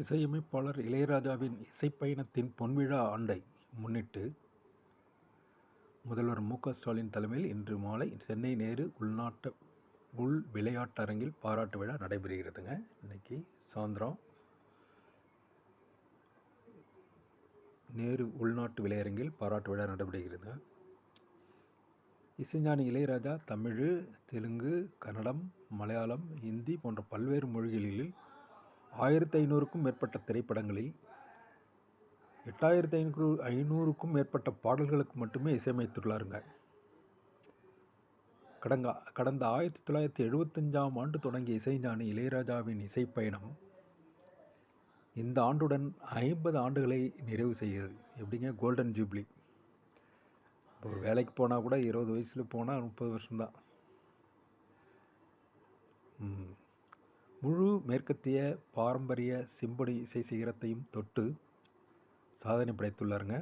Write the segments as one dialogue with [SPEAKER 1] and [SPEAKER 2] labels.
[SPEAKER 1] இசையமைப்பாளர் இளையராஜாவின் இசைப்பயணத்தின் பொன்விழா ஆண்டை முன்னிட்டு முதல்வர் மு ஸ்டாலின் தலைமையில் இன்று மாலை சென்னை நேரு உள்நாட்டு உள் விளையாட்டரங்கில் பாராட்டு விழா நடைபெறுகிறதுங்க. இன்னைக்கு சாயந்தரம் நேரு உள்நாட்டு விளையரங்கில் பாராட்டு விழா நடைபெறுகிறது. இசைஞானி இளையராஜா தமிழ் தெலுங்கு கன்னடம் மலையாளம் இந்தி போன்ற பல்வேறு மொழிகளில் ஆயிரத்தி ஐநூறுக்கும் மேற்பட்ட திரைப்படங்களில் எட்டாயிரத்தி ஐநூறு ஐநூறுக்கும் மேற்பட்ட பாடல்களுக்கு மட்டுமே இசையமைத்துள்ளாருங்க. கடங்க கடந்த ஆயிரத்தி தொள்ளாயிரத்தி எழுபத்தஞ்சாம் ஆண்டு தொடங்கிய இசைஞானி இளையராஜாவின் இசைப்பயணம் இந்த ஆண்டுடன் ஐம்பது ஆண்டுகளை நிறைவு செய்கிறது. எப்படிங்க? Golden jubilee. இப்போ ஒரு வேலைக்கு போனால் கூட இருபது வயசில் போனால் முப்பது வருஷம்தான். ம். முழு மேற்கத்திய பாரம்பரிய சிம்பொனி இசை சிகரத்தையும் தொட்டு சாதனை படைத்துள்ளாருங்க.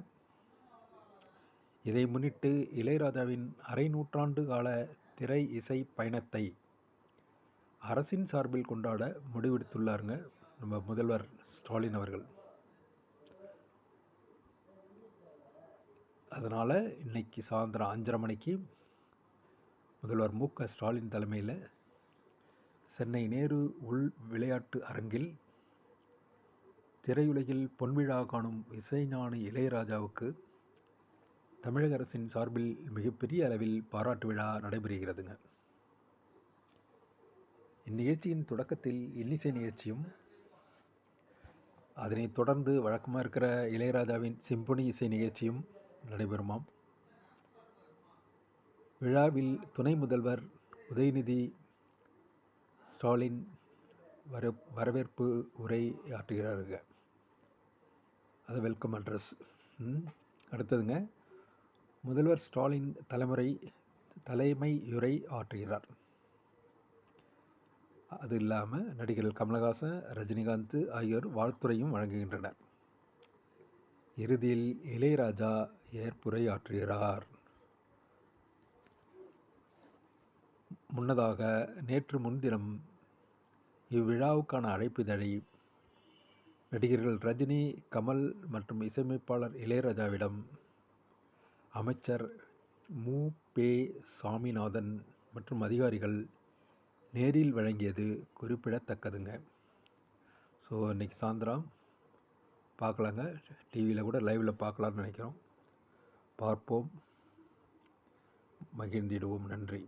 [SPEAKER 1] இதை முன்னிட்டு இளையராஜாவின் அரை நூற்றாண்டு கால திரை இசை பயணத்தை அரசின் சார்பில் கொண்டாட முடிவெடுத்துள்ளாருங்க நம்ம முதல்வர் ஸ்டாலின் அவர்கள். அதனால் இன்னைக்கு சாயந்தரம் அஞ்சரை மணிக்கு முதல்வர் மு க ஸ்டாலின் தலைமையில் சென்னை நேரு உள் விளையாட்டு அரங்கில் திரையுலகில் பொன்விழா காணும் இசைஞானி இளையராஜாவுக்கு தமிழக அரசின் சார்பில் மிகப்பெரிய அளவில் பாராட்டு விழா நடைபெறுகிறதுங்க. இந்நிகழ்ச்சியின் தொடக்கத்தில் இன்னிசை நிகழ்ச்சியும் அதனைத் தொடர்ந்து வழக்கமாக இருக்கிற இளையராஜாவின் சிம்பொனி இசை நிகழ்ச்சியும் நடைபெறுமாம். விழாவில் துணை முதல்வர் உதயநிதி ஸ்டாலின் வர வரவேற்பு உரை ஆற்றுகிறாருங்க. அது வெல்கம் அட்ரஸ். அடுத்ததுங்க. முதல்வர் ஸ்டாலின் தலைமுறை தலைமையுரை ஆற்றுகிறார். அது இல்லாமல் நடிகர்கள் கமலஹாசன் ரஜினிகாந்த் ஆகியோர் வாழ்த்துறையும் வழங்குகின்றனர். இறுதியில் இளையராஜா ஏற்புரை ஆற்றுகிறார். முன்னதாக நேற்று முன்தினம் இவ்விழாவுக்கான அழைப்பிதழை நடிகர்கள் ரஜினி கமல் மற்றும் இசையமைப்பாளர் இளையராஜாவிடம் அமைச்சர் மு. பே. சாமிநாதன் மற்றும் அதிகாரிகள் நேரில் வழங்கியது குறிப்பிடத்தக்கதுங்க. ஸோ இன்றைக்கி சாயந்தரம் பார்க்கலாங்க. டிவியில் கூட லைவில் பார்க்கலான்னு நினைக்கிறோம். பார்ப்போம். மகிழ்ந்திடுவோம். நன்றி.